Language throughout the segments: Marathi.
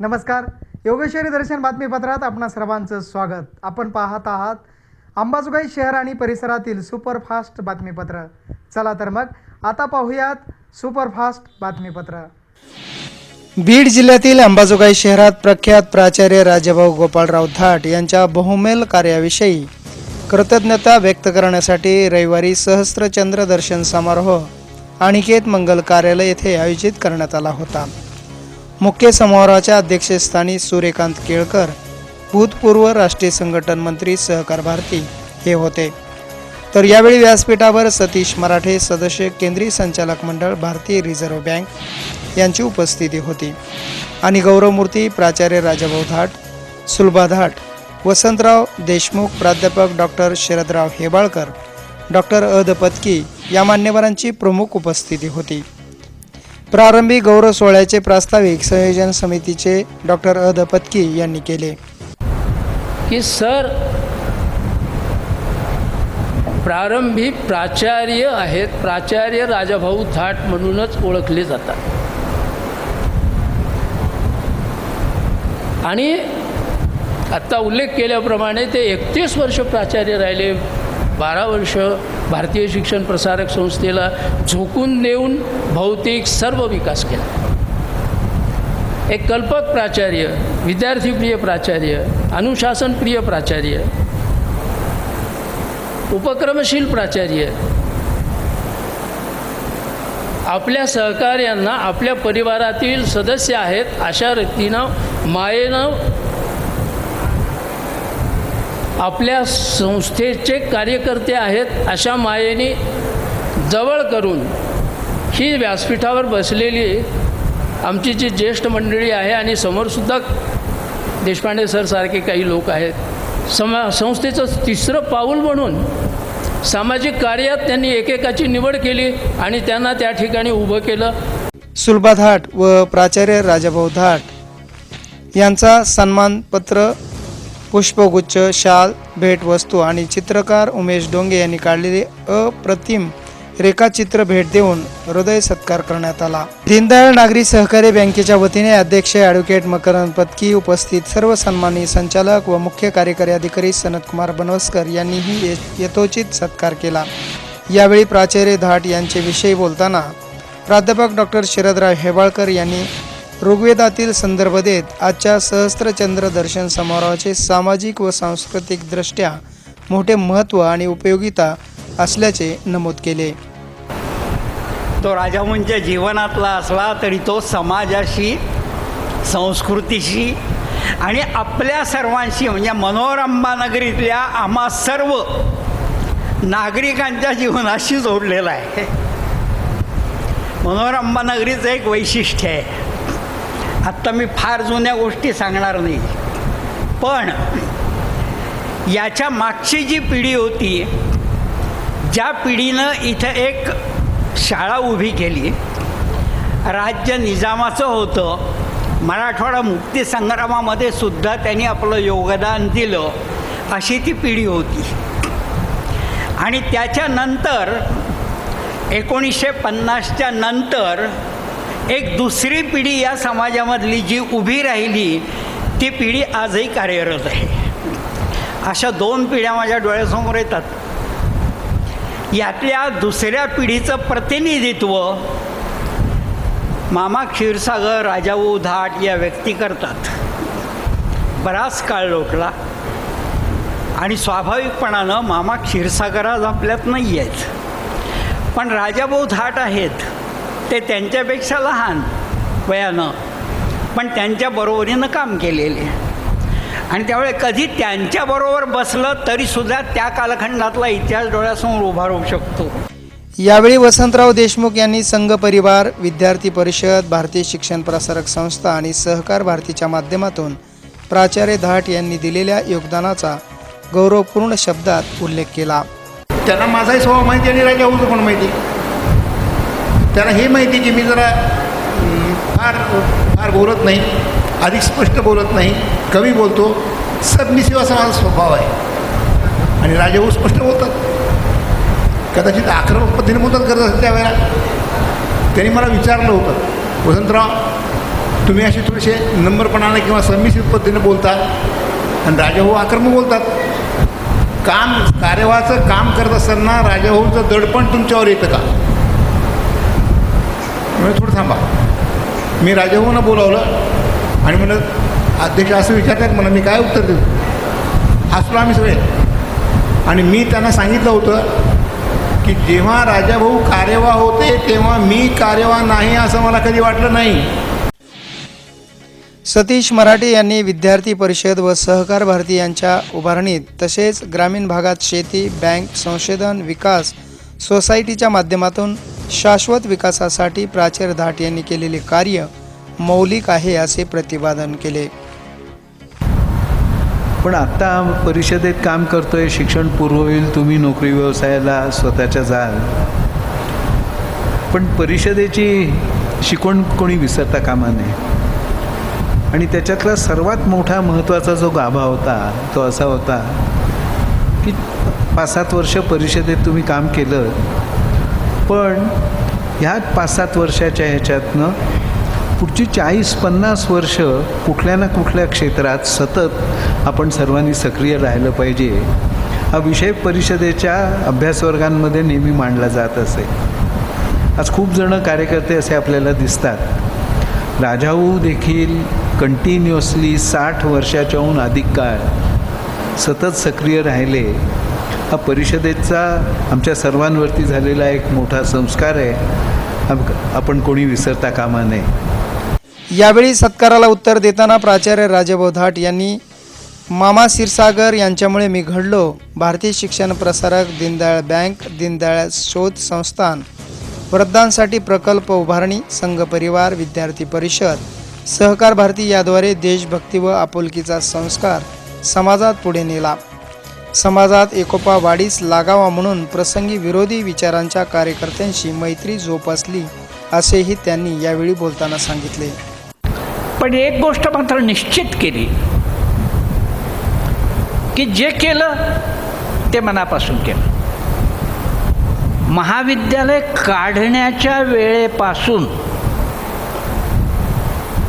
नमस्कार. योगेश्वरी दर्शन बातमीपत्रात आपणा सर्वांचं स्वागत. आपण पाहत आहात अंबाजोगाई शहर आणि परिसरातील सुपरफास्ट बातमीपत्र. चला तर मग आता पाहूयात सुपरफास्ट बातमीपत्र. बीड जिल्ह्यातील अंबाजोगाई शहरात प्रख्यात प्राचार्य राजाभाऊ गोपाळराव धाट यांच्या बहुमेल कार्याविषयी कृतज्ञता व्यक्त करण्यासाठी रविवारी सहस्त्रचंद्र दर्शन समारोह अनिकेत मंगल कार्यालय येथे आयोजित करण्यात आला होता. मुख्य समारोहाच्या अध्यक्षस्थानी सूर्यकांत केळकर भूतपूर्व राष्ट्रीय संघटन मंत्री सहकार भारती हे होते. तर यावेळी व्यासपीठावर सतीश मराठे सदस्य केंद्रीय संचालक मंडळ भारतीय रिझर्व्ह बँक यांची उपस्थिती होती. आणि गौरवमूर्ती प्राचार्य राजाभाऊ धाट सुलभा धाट वसंतराव देशमुख प्राध्यापक डॉक्टर शरदराव हेबाळकर डॉक्टर अद पत्की या मान्यवरांची प्रमुख उपस्थिती होती. प्रारंभी गौरव सोहळ्याचे प्रास्ताविक संयोजन समितीचे डॉक्टर अद पत्की यांनी केले. की सर प्रारंभी प्राचार्य आहेत. प्राचार्य राजाभाऊ थाट म्हणूनच ओळखले जातात. आणि आत्ता उल्लेख केल्याप्रमाणे ते एकतीस वर्ष प्राचार्य राहिले. बारा वर्ष भारतीय शिक्षण प्रसारक संस्थेला झोकून देऊन भौतिक सर्व विकास केला. एक कल्पक प्राचार्य विद्यार्थीप्रिय प्राचार्य अनुशासनप्रिय प्राचार्य उपक्रमशील प्राचार्य आपल्या सहकार्यांना आपल्या परिवारातील सदस्य आहेत अशा रीतीनं मायेनं आपल्या संस्थेचे कार्यकर्ते आहेत अशा मायेने जवळ करून ही व्यासपीठावर बसलेली आमची जी ज्येष्ठ मंडळी आहे आणि समोरसुद्धा देशपांडे सरसारखे काही लोक आहेत. समा संस्थेचं तिसरं पाऊल म्हणून सामाजिक कार्यात त्यांनी एकेकाची निवड केली आणि त्यांना त्या ठिकाणी उभं केलं. सुलभा धाट व प्राचार्य राजाभाऊ धाट यांचा सन्मानपत्र पुष्पगुच्छ शाल भेटवस्तू आणि चित्रकार उमेश डोंगे यांनी काढलेले अप्रतिम रेखाचित्र भेट देऊन हृदय सत्कार करण्यात आला. दीनदयाळ नागरी सहकारी बँकेच्या वतीने अध्यक्ष ॲडव्होकेट मकरंद पत्की उपस्थित सर्व सन्मानी संचालक व मुख्य कार्यकारी अधिकारी सनतकुमार बनवसकर यांनीही ये- यथोचित सत्कार केला. यावेळी प्राचार्य धाट यांचे विषयी बोलताना प्राध्यापक डॉक्टर शरदराव हेबाळकर यांनी ऋग्वेदातील संदर्भ देत आजच्या सहस्त्रचंद्र दर्शन समारोहाचे सामाजिक व सांस्कृतिक दृष्ट्या मोठे महत्त्व आणि उपयोगिता असल्याचे नमूद केले. तो राजामुंच्या म्हणजे जीवनातला असला तरी तो समाजाशी संस्कृतीशी आणि आपल्या सर्वांशी म्हणजे मनोरंबा नगरीतल्या आम्हा सर्व नागरिकांच्या जीवनाशी जोडलेला आहे. मनोरंबा नगरीचं एक वैशिष्ट्य आहे. आत्ता मी फार जुन्या गोष्टी सांगणार नाही. पण याच्या मागची जी पिढी होती ज्या पिढीनं इथं एक शाळा उभी केली. राज्य निजामाचं होतं. मराठवाडा मुक्तीसंग्रामामध्ये सुद्धा त्यांनी आपलं योगदान दिलं अशी ती पिढी होती. आणि त्याच्यानंतर एकोणीसशे पन्नासच्या नंतर एक दुसरी पिढी या समाजामधली जी उभी राहिली ती पिढी आजही कार्यरत आहे. अशा दोन पिढ्या माझ्या डोळ्यासमोर येतात. यातल्या दुसऱ्या पिढीचं प्रतिनिधित्व मामा क्षीरसागर राजाऊ धाट या व्यक्ती करतात. बराच काळ लोटला. आणि स्वाभाविकपणानं मामा क्षीरसागर आज आपल्यात नाही आहेत पण राजाभाऊ धाट आहेत. ते त्यांच्यापेक्षा लहान वयानं. पण त्यांच्या बरोबरीनं काम केलेले. आणि त्यामुळे कधी त्यांच्याबरोबर बसलं तरीसुद्धा त्या कालखंडातला इतिहास डोळ्यासमोर उभा राहू शकतो. यावेळी वसंतराव देशमुख यांनी संघ परिवार विद्यार्थी परिषद भारतीय शिक्षण प्रसारक संस्था आणि सहकार भारतीच्या माध्यमातून प्राचार्य धाट यांनी दिलेल्या योगदानाचा गौरवपूर्ण शब्दात उल्लेख केला. त्यांना माझाही स्वभाव माहिती आणि राजा पण माहिती त्यांना हे माहिती की मी जरा फार फार बोलत नाही. अधिक स्पष्ट बोलत नाही. कमी बोलतो. सबमिसिव्ह असा माझा स्वभाव आहे. आणि राजाभाऊ स्पष्ट बोलतात. कदाचित आक्रमक पद्धतीने बोलतात करत असतात त्यावेळेला. त्यांनी मला विचारलं होतं. वसंतराव तुम्ही असे थोडेसे नंबरपणाने किंवा सबमिसिव्ह पद्धतीने बोलता आणि राजाभाऊ आक्रमक बोलतात. काम कार्यवाहाचं काम करत असताना राजाभाऊचं दडपण तुमच्यावर येतं का? म्हणजे थोडं थांबा. मी राजाभाऊंना बोलावलं आणि म्हणलं अध्यक्ष असं विचारतात मला मी काय उत्तर देऊ? हसलो आम्ही सगळे. आणि मी त्यांना सांगितलं होतं की जेव्हा राजाभाऊ कार्यवाह होते तेव्हा मी कार्यवाह नाही असं मला कधी वाटलं नाही. सतीश मराठे यांनी विद्यार्थी परिषद व सहकार भारती यांच्या उभारणीत तसेच ग्रामीण भागात शेती बँक संशोधन विकास सोसायटीच्या माध्यमातून शाश्वत विकासासाठी प्राचार्य धाट यांनी केलेले कार्य मौलिक आहे असे प्रतिपादन केले. पण आत्ता परिषदेत काम करतोय शिक्षण पूर्व होईल तुम्ही नोकरी व्यवसायाला स्वतःच्या जाल. पण परिषदेची शिकवण कोणी विसरता कामा नये. आणि त्याच्यातला सर्वात मोठा महत्त्वाचा जो गाभा होता तो असा होता की पाच सात वर्ष परिषदेत तुम्ही काम केलं पण ह्या पाच सात वर्षाच्या ह्याच्यातनं पुढची चाळीस पन्नास वर्ष कुठल्या ना कुठल्या क्षेत्रात सतत आपण सर्वांनी सक्रिय राहिलं पाहिजे. हा विषय परिषदेच्या अभ्यासवर्गांमध्ये नेहमी मांडला जात असे. आज खूप जणं कार्यकर्ते असे आपल्याला दिसतात. राजाऊ देखील कंटिन्युअसली साठ वर्षाच्याहून अधिक काळ सतत सक्रिय राहिले. हा परिषदेचा आमच्या सर्वांवरती झालेला एक मोठा संस्कार आहे. आपण कोणी विसरता कामा नये. यावेळी सत्काराला उत्तर देताना प्राचार्य राजेभाऊ धाट यांनी मामा क्षीरसागर यांच्यामुळे मी घडलो. भारतीय शिक्षण प्रसारक दीनदयाळ बँक दीनदयाळ शोध संस्थान. वृद्धांसाठी प्रकल्प उभारणी संघ परिवार विद्यार्थी परिषद. सहकार भारती याद्वारे देशभक्ती व आपुलकीचा संस्कार समाजात पुढे नेला. समाजात एकोपा वाढीस लागावा म्हणून प्रसंगी विरोधी विचारांच्या कार्यकर्त्यांशी मैत्री जोपासली असेही त्यांनी यावेळी बोलताना सांगितले. पण एक गोष्ट मात्र निश्चित केली की जे केलं ते मनापासून केलं. महाविद्यालय काढण्याच्या वेळेपासून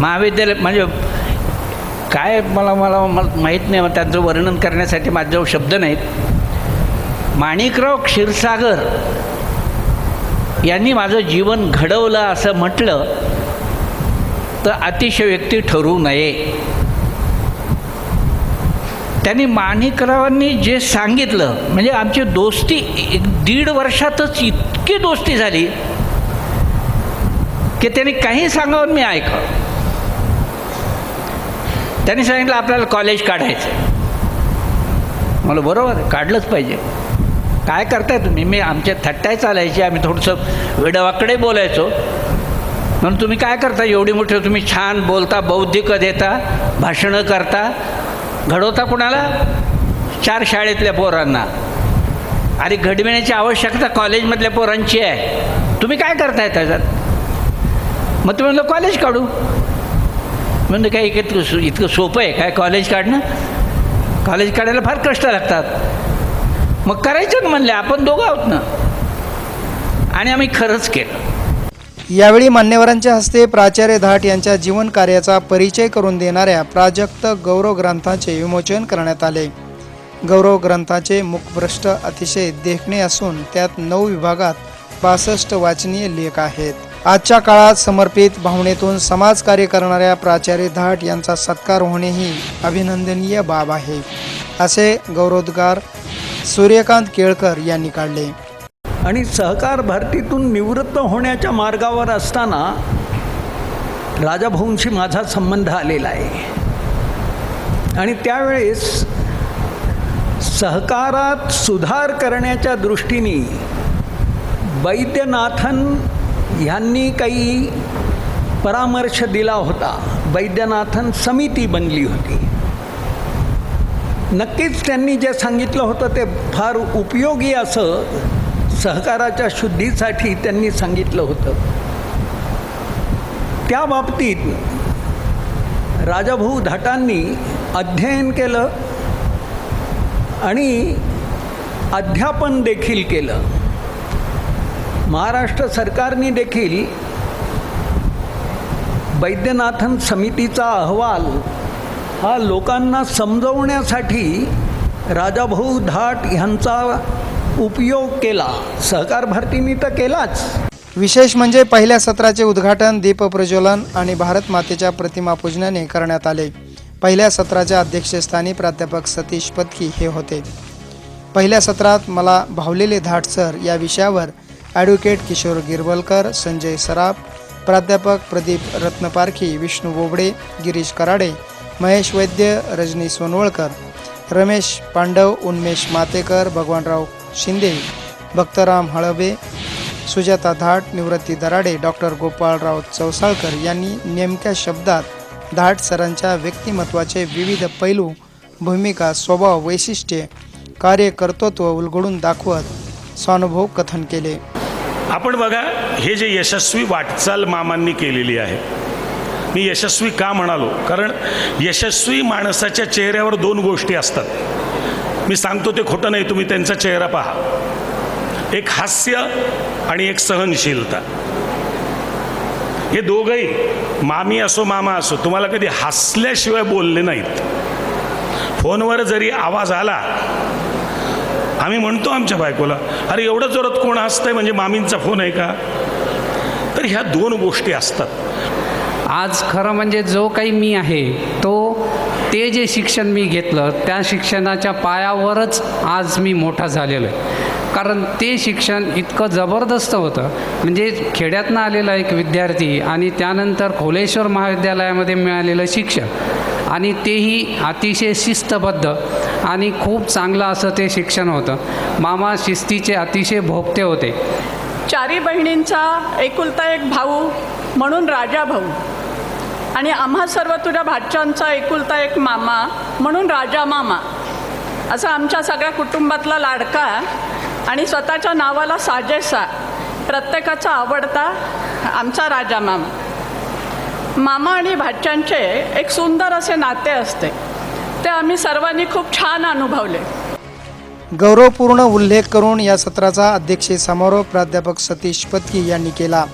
महाविद्यालय म्हणजे काय मला मला मला माहीत नाही त्यांचं वर्णन करण्यासाठी माझ्याजवळ शब्द नाहीत. माणिकराव क्षीरसागर यांनी माझं जीवन घडवलं असं म्हटलं तर अतिशय व्यक्ती ठरू नये. त्यांनी माणिकरावांनी जे सांगितलं म्हणजे आमची दोस्ती एक दीड वर्षातच इतकी दोस्ती झाली की त्यांनी काही सांगावं मी ऐकावं. त्यांनी सांगितलं आपल्याला कॉलेज काढायचं मला बरोबर काढलंच पाहिजे. काय करताय तुम्ही? मी आमच्या थट्टाय चालायची आम्ही थोडंसं वेडावाकडे बोलायचो. म्हणून तुम्ही काय करता? एवढी मोठी तुम्ही छान बोलता बौद्धिक देता भाषणं करता घडवता कुणाला? चार शाळेतल्या पोरांना. अरे घडविण्याची आवश्यकता कॉलेजमधल्या पोरांची आहे. तुम्ही काय करताय त्याच्यात? मग तुम्ही म्हणलं कॉलेज काढू. म्हणजे काय इतकं इतकं सोपं आहे. काय कॉलेज काढणं? कॉलेज काढायला फार कष्ट लागतात. मग करायचं ना म्हणले? आपण दोघं आहोत ना. आणि आम्ही खरंच केलं. यावेळी मान्यवरांच्या हस्ते प्राचार्य धाट यांच्या जीवन कार्याचा परिचय करून देणाऱ्या प्राजक्त गौरव ग्रंथाचे विमोचन करण्यात आले. गौरव ग्रंथाचे मुखभ्रष्ट अतिशय देखणे असून त्यात नऊ विभागात पासष्ट वाचनीय लेख आहेत. आजच्या काळात समर्पित भावनेतून समाजकार्य करणाऱ्या प्राचार्य धाट यांचा सत्कार होणे ही अभिनंदनीय बाब आहे असे गौरवोद्गार सूर्यकांत केळकर यांनी काढले. आणि सहकार भारतीतून निवृत्त होण्याच्या मार्गावर असताना राजाभाऊंशी माझा संबंध आलेला आहे. आणि त्यावेळेस सहकारात सुधार करण्याच्या दृष्टीने वैद्यनाथन ह्यांनी काही परामर्श दिला होता. वैद्यनाथन समिती बनली होती. नक्कीच त्यांनी जे सांगितलं होतं ते फार उपयोगी असं सहकाराच्या शुद्धीसाठी त्यांनी सांगितलं होतं. त्या बाबतीत राजाभाऊ धाटांनी अध्ययन केलं आणि अध्यापन देखील केलं. महाराष्ट्र सरकारने देखील वैद्यनाथन समितीचा अहवाल हा लोकांना समजवण्यासाठी राजाभाऊ धाट ह्यांचा उपयोग केला. सहकार भारतीने तर केलाच. विशेष म्हणजे पहिल्या सत्राचे उद्घाटन दीपप्रज्वलन आणि भारत मातेच्या प्रतिमा पूजनाने करण्यात आले. पहिल्या सत्राच्या अध्यक्षस्थानी प्राध्यापक सतीश पत्की हे होते. पहिल्या सत्रात मला भावलेले धाट सर या विषयावर ॲडव्होकेट किशोर गिरवलकर संजय सराफ प्राध्यापक प्रदीप रत्नपारखी विष्णू बोबडे गिरीश कराडे महेश वैद्य रजनी सोनवळकर रमेश पांडव उन्मेश मातेकर भगवानराव शिंदे भक्तराम हळबे सुजाता धाट निवृत्ती दराडे डॉक्टर गोपाळराव चौसाळकर यांनी नेमक्या शब्दात धाट सरांच्या व्यक्तिमत्वाचे विविध पैलू भूमिका स्वभाव वैशिष्ट्ये कार्यकर्तृत्व उलगडून दाखवत स्वानुभव कथन केले. आपण बघा हे जे यशस्वी वाटचाल मामांनी केलेली आहे. मी यशस्वी का म्हणालो? कारण यशस्वी माणसाच्या चेहऱ्यावर दोन गोष्टी असतात. मी सांगतो ते खोटं नाही तुम्ही त्यांचा चेहरा पहा. एक हास्य आणि एक सहनशीलता. हे दोघंही मामी असो मामा असो तुम्हाला कधी हसल्याशिवाय बोलले नाहीत. फोनवर जरी आवाज आला आम्ही म्हणतो आमच्या बायकोला अरे एवढं जोरात कोण हसतंय? म्हणजे मामींचा फोन आहे का? तर ह्या दोन गोष्टी असतात. आज खरं म्हणजे जो काही मी आहे तो ते जे शिक्षण मी घेतलं त्या शिक्षणाच्या पायावरच आज मी मोठा झालेलो आहे. कारण ते शिक्षण इतकं जबरदस्त होतं. म्हणजे खेड्यातनं आलेला एक विद्यार्थी आणि त्यानंतर खोलेश्वर महाविद्यालयामध्ये मिळालेलं शिक्षण. आणि तेही अतिशय शिस्तबद्ध आणि खूप चांगलं असं ते शिक्षण होतं. मामा शिस्तीचे अतिशय भोगते होते. चारी बहिणींचा एकुलता एक भाऊ म्हणून राजा भाऊ. आणि आम्हा सर्व तुझ्या भाच्याचा एकुलता एक मामा म्हणून राजा मामा. असा आमच्या सगळ्या कुटुंबातला लाडका आणि स्वतःच्या नावाला साजेसा प्रत्येकाचा आवडता आमचा राजा मामा. मामा आणि भाच्यांचे एक सुंदर असे नाते असते. ते आम्ही सर्वांनी खूप छान अनुभवले. गौरवपूर्ण उल्लेख करून या सत्राचा अध्यक्षीय समारोप प्राध्यापक सतीश पत्की यांनी केला.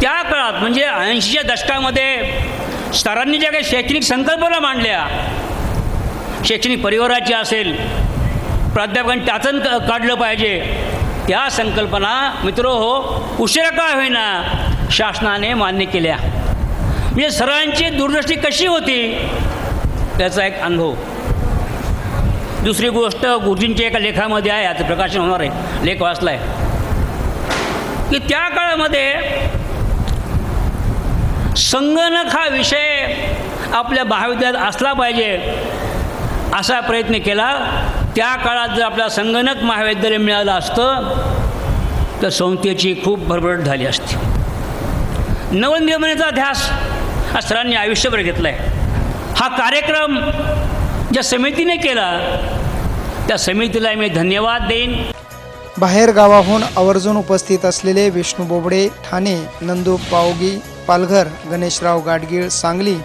त्या काळात म्हणजे ऐंशीच्या दशकामध्ये सरांनी ज्या काही शैक्षणिक संकल्पना मांडल्या शैक्षणिक परिवाराची असेल प्राध्यापकांनी त्यातून क- काढलं पाहिजे त्या संकल्पना मित्र हो उशिरा का होईना शासनाने मान्य केल्या. म्हणजे हे सरांची दूरदृष्टी कशी होती? त्याचा एक अनुभव. दुसरी गोष्ट गुरुजींच्या एका लेखामध्ये आहे आता प्रकाशन होणार आहे. लेख वाचला आहे की त्या काळामध्ये संगणक हा विषय आपल्या महाविद्यालयात असला पाहिजे असा प्रयत्न केला. त्या काळात जर आपल्याला संगणक महाविद्यालय मिळालं असतं तर संस्थेची खूप भरभरट झाली असती. नवनिर्मितीचा ध्यास हा सरांनी आयुष्यभर घेतला आहे हा कार्यक्रम ज्या समितीने केला त्या समितीला मी धन्यवाद देईन. बाहेर गावाहून आवर्जून उपस्थित असलेले विष्णू बोबडे ठाणे नंदू पावगी पालघर गणेशराव गाडगीळ सांगली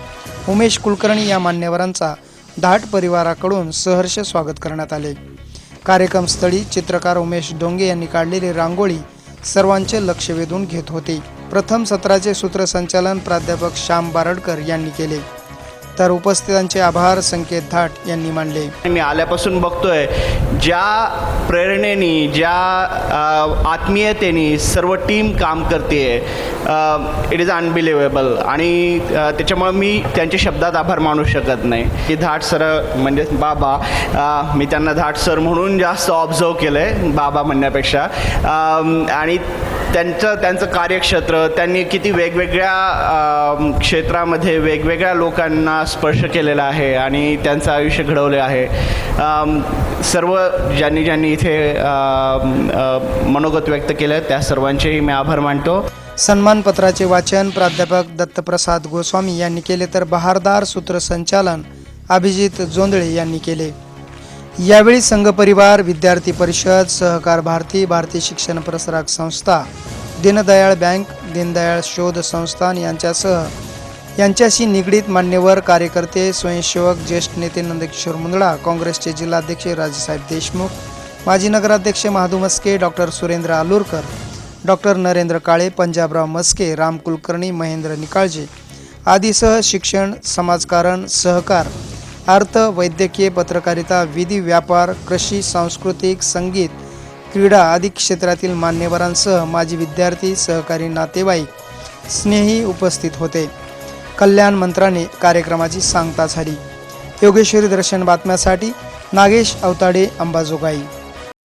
उमेश कुलकर्णी या मान्यवरांचा धाट परिवाराकडून सहर्ष स्वागत करण्यात आले. कार्यक्रमस्थळी चित्रकार उमेश डोंगे यांनी काढलेली रांगोळी सर्वांचे लक्ष वेधून घेत होती. प्रथम सत्राचे सूत्रसंचालन प्राध्यापक श्याम बारडकर यांनी केले. तर उपस्थितांचे आभार संकेत धाट यांनी मानले. मी आल्यापासून बघतोय ज्या प्रेरणेने ज्या आत्मीयतेने सर्व टीम काम करते इट इज अनबिलिव्हेबल आणि त्याच्यामुळे मी त्यांच्या शब्दात आभार मानू शकत नाही. की धाट सर म्हणजे बाबा मी त्यांना धाट सर म्हणून जास्त ऑब्झर्व केलं आहे बाबा म्हणण्यापेक्षा. आणि त्यांचं त्यांचं कार्यक्षेत्र त्यांनी किती वेगवेगळ्या क्षेत्रामध्ये वेगवेगळ्या लोकांना स्पर्श केलेला आहे आणि त्यांचं आयुष्य घडवले आहे. सर्व ज्यांनी ज्यांनी इथे मनोगत व्यक्त केलं त्या सर्वांचेही मी आभार मानतो. सन्मानपत्राचे वाचन प्राध्यापक दत्तप्रसाद गोस्वामी यांनी केले तर बहारदार सूत्रसंचालन अभिजित जोंदळे यांनी केले. यावेळी संघ परिवार विद्यार्थी परिषद सहकार भारती भारतीय शिक्षण प्रसारक संस्था दीनदयाळ बँक दीनदयाळ शोध संस्थान यांच्यासह यांच्याशी निगडीत मान्यवर कार्यकर्ते स्वयंसेवक ज्येष्ठ नेते नंदकिशोर मुंदडा काँग्रेसचे जिल्हाध्यक्ष राजेसाहेब देशमुख माजी नगराध्यक्ष महादू मस्के डॉक्टर सुरेंद्र आलूरकर डॉक्टर नरेंद्र काळे पंजाबराव मस्के राम कुलकर्णी महेंद्र निकाळजे आदीसह शिक्षण समाजकारण सहकार अर्थ वैद्यकीय पत्रकारिता विधी व्यापार कृषी सांस्कृतिक संगीत क्रीडा आदी क्षेत्रातील मान्यवरांसह माजी विद्यार्थी सहकारी नातेवाईक स्नेही उपस्थित होते. कल्याण मंत्राने कार्यक्रमाची सांगता झाली योगेश्वरी दर्शन बातम्यासाठी नागेश अवताडे अंबाजोगाई.